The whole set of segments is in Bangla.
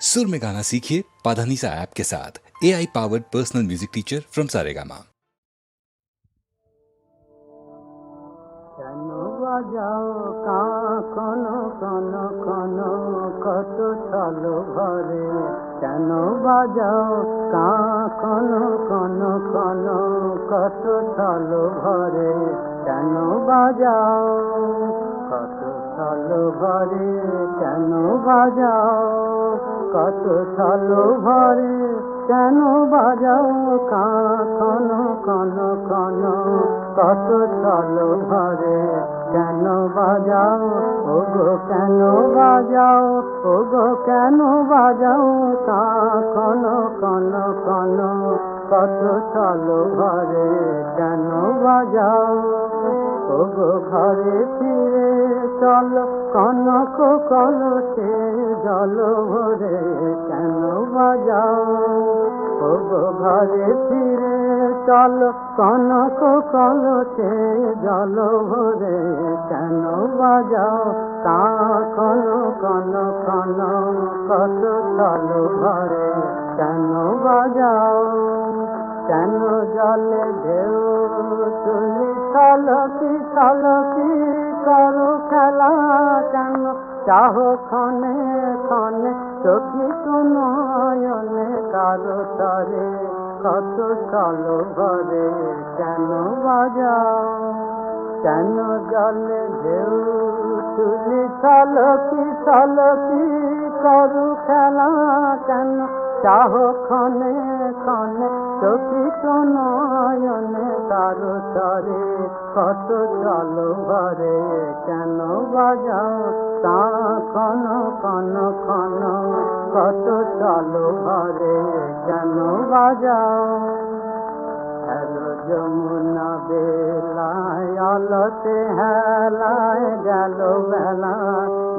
सुर में गाना सीखिए पाधानीसा ऐप के साथ A I powered personal music teacher from Saregama কেন বাজাও কান কন কন কত চলো ঘরে কেন বাজাও কান কন কন কত চলো ঘরে কেন বাজাও কত চলো ঘরে কেন বাজাও? কত চলো ঘরে কেন বাজাও? কান কন কন। কত চলো ঘরে কেন বাজাও? ও গো কেন বাজাও? ও গো কেন বাজাও? কন কন কন। কত চলো ঘরে কেন বাজাও? ও ঘরে ফিরে চলো, কনক কলসে জল ভরে কেন বাজাও? ও ঘরে ফিরে চলো, কনক কলসে জল ভরে কেন বাজাও? তা কন কন কন কত চলো ঘরে কেন বাজাও, কেন জলে ঢেউ? তুলি সালকি সালকি করো খেলা কেন? চাহ ক্ষণে ক্ষণে চোখি নয়নে কারও তরে, কত চলো ঘরে কেন বাজাও? কেন জলে ঢেউ? তুলি সালকি সালকি করু খেলা কেন? চাহ ক্ষণে ক্ষণে চকিত নয়নে কারও তরে কত চলো ঘরে কেন বাজাও তা কন কন কন কত চলো ঘরে কেন বাজাও যমুনা বেলায় হেলায় গেল বেলা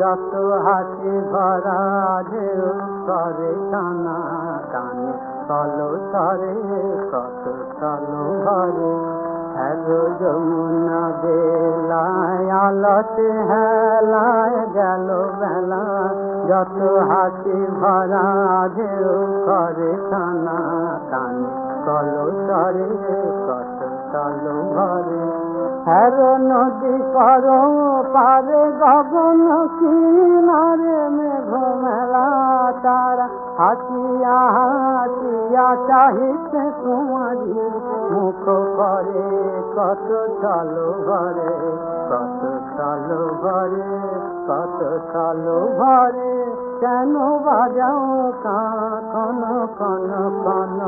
যত হাসি ভরা ঢেউ করে কানা কানে চলো সরে কত চলো ঘরে হ্যালো যমুনা বেলায়, আলতে হেলায়, গেল বেলা। যত হাসি ভরা ঢেউ করে কানা কানে চলো সরে কত চলো ঘরে হ্যার নদী করো পারে গগন কিনারে মেঘ মেলা তারা। হাসিয়া হাসিয়া চাহিতে তোমারি মুখ করে, কত চলো ঘরে কত চলো ঘরে কত চলো ঘরে কেন বাজাও কান, কন কন,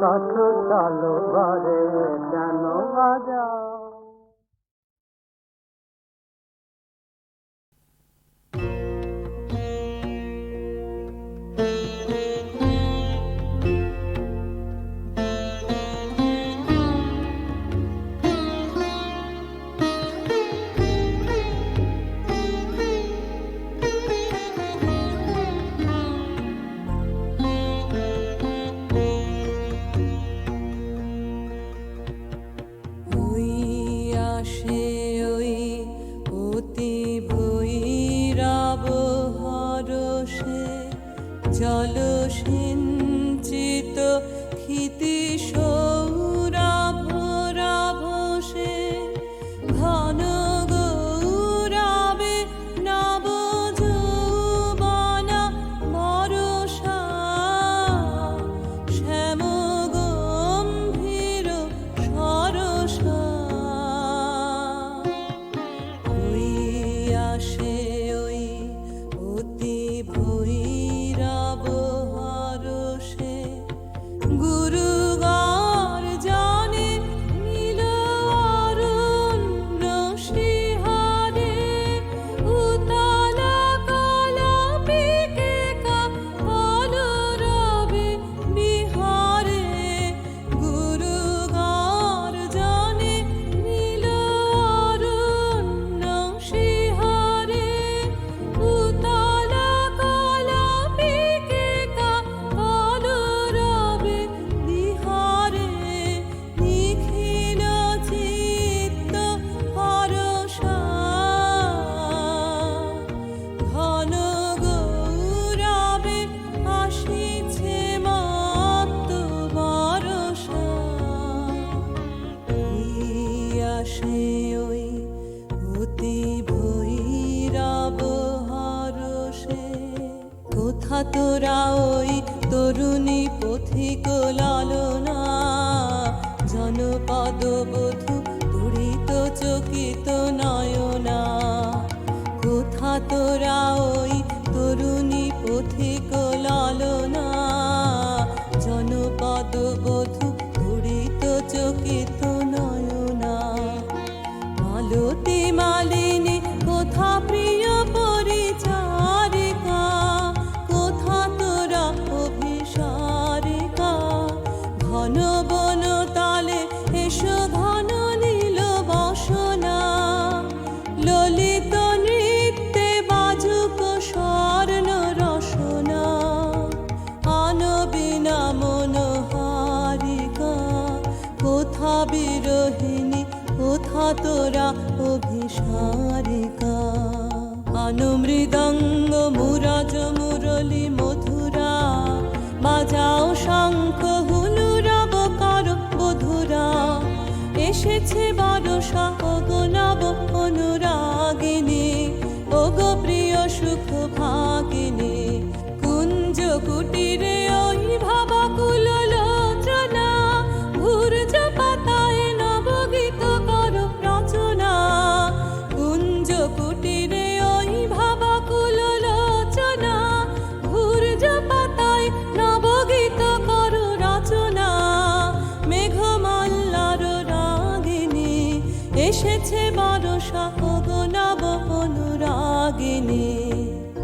কত চলো ঘরে জল সিঞ্চিত ওই তরুণী পথিক লালনা জনপদ বধূ তুড়িত চকিত নয়না। কোথা তোরা ওই তরুণী পথিক তোরা অভিসারিকা। আনুমৃদঙ্গ মুরাজ মুরলি মধুরা। বাজাও শঙ্খ হুলুরব কর বধুরা। এসেছে বারসা অগনাব অনুরাগিনী। অগ প্রিয় সুখ ভাগিনী, কুঞ্জ কুট দিনে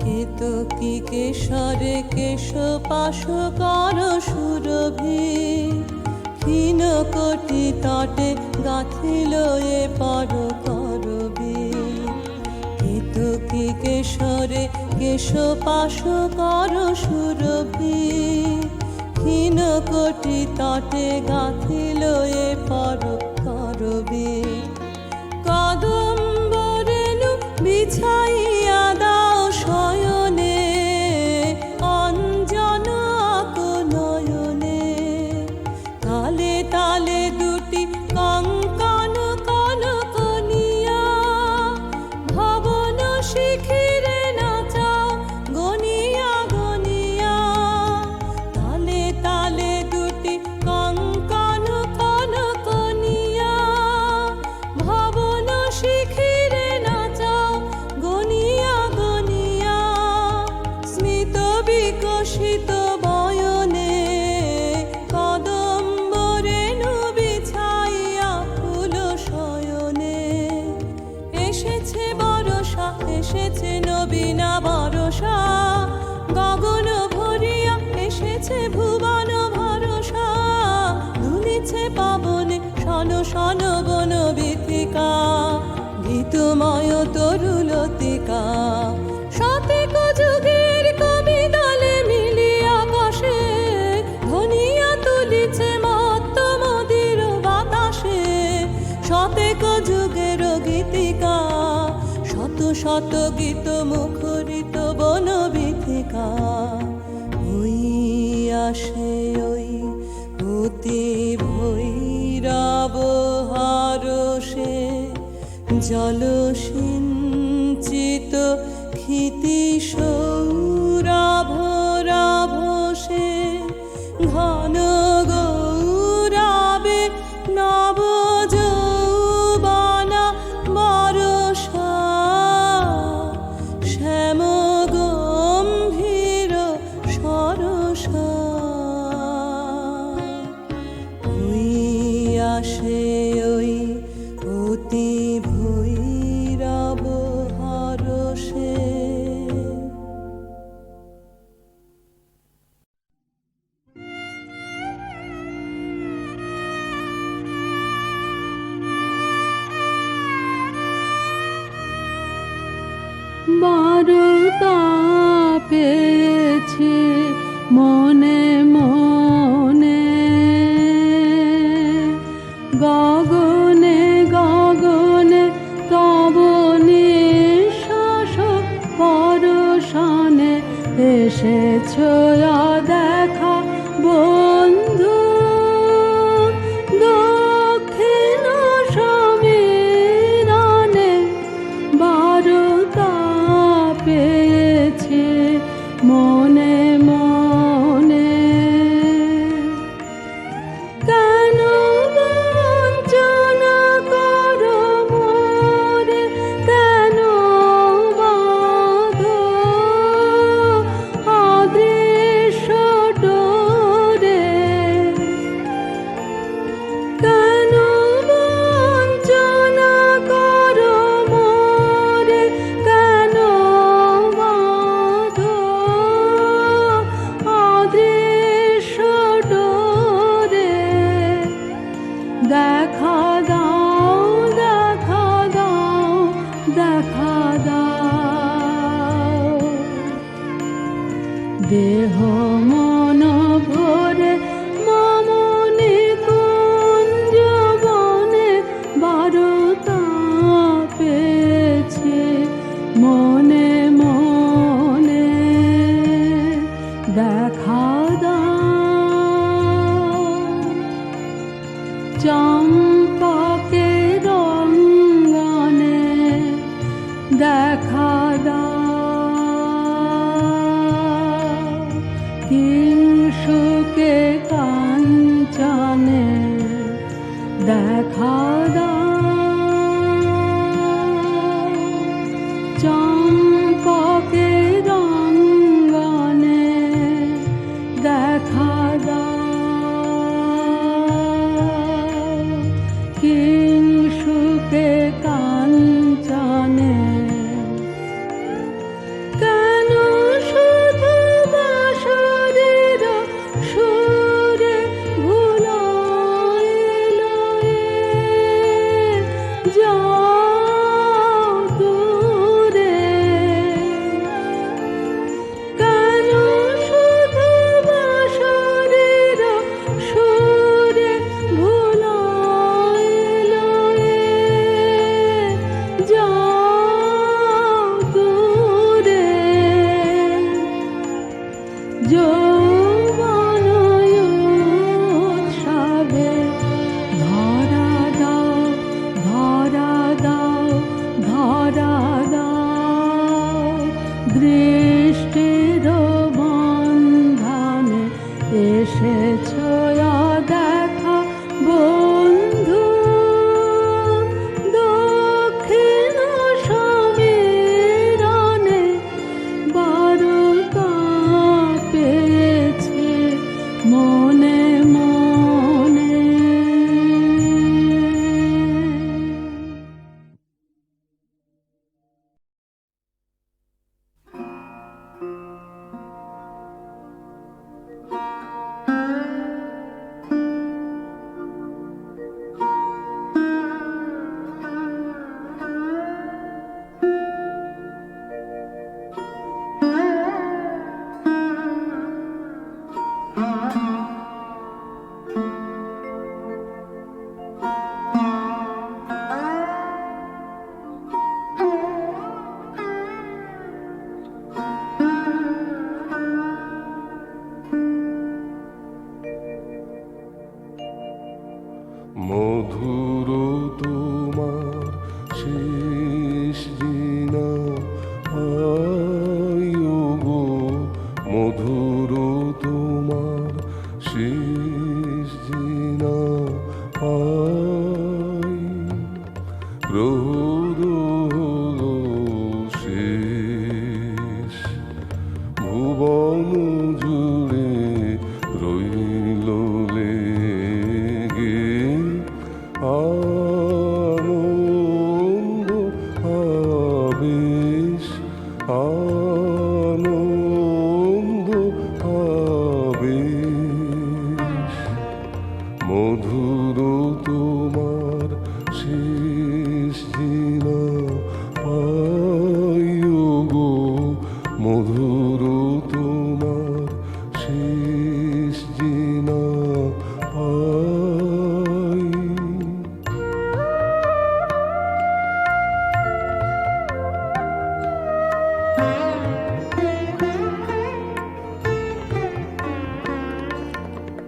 কেতকি কেশর কেশ পাশ কর সুরভি। ক্ষীণ কটি তটে গাঁথিল এ পর করবি। কেতকি কেশরে কেশ পাশ কর সুরভি। ক্ষীণ কটি তটে গাঁথিল এ পর করবি। কদম্বরেণু বিছাই 都所有 সনবন ভীতিকা ভীতময় তরু জলস 걱정. এসেছ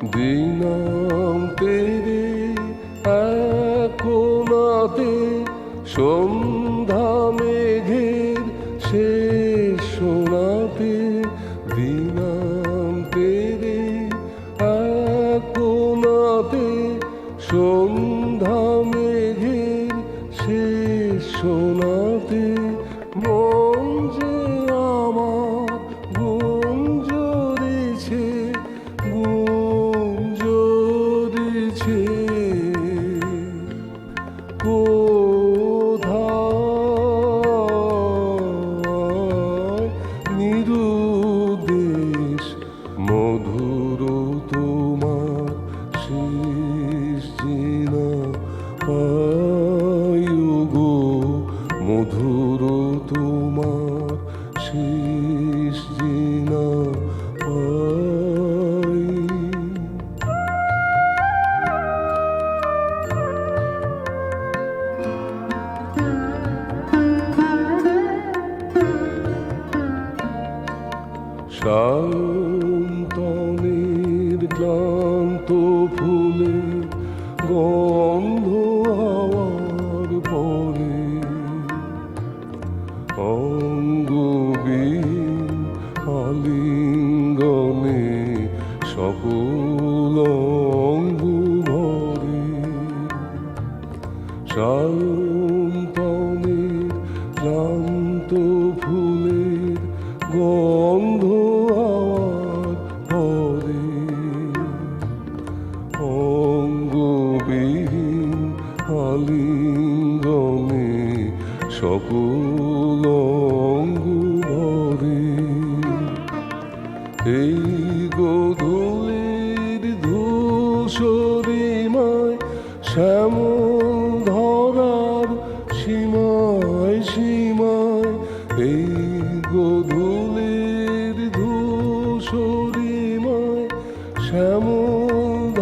দিনাম তেরে একনাতে সন্ধ্যা long, long, glory, shall Oh.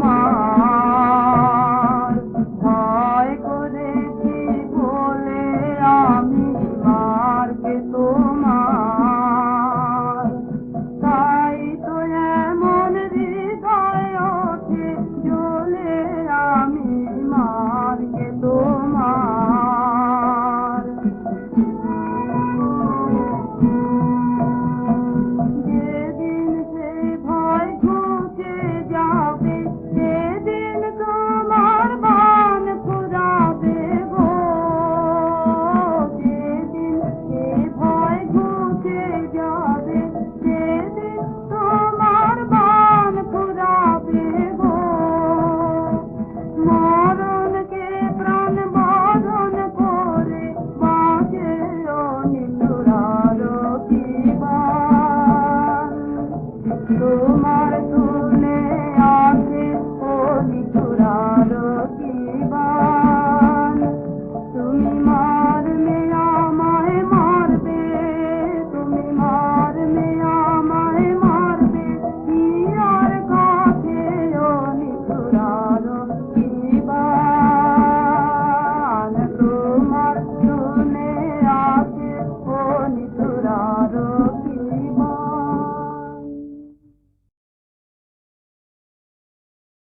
मा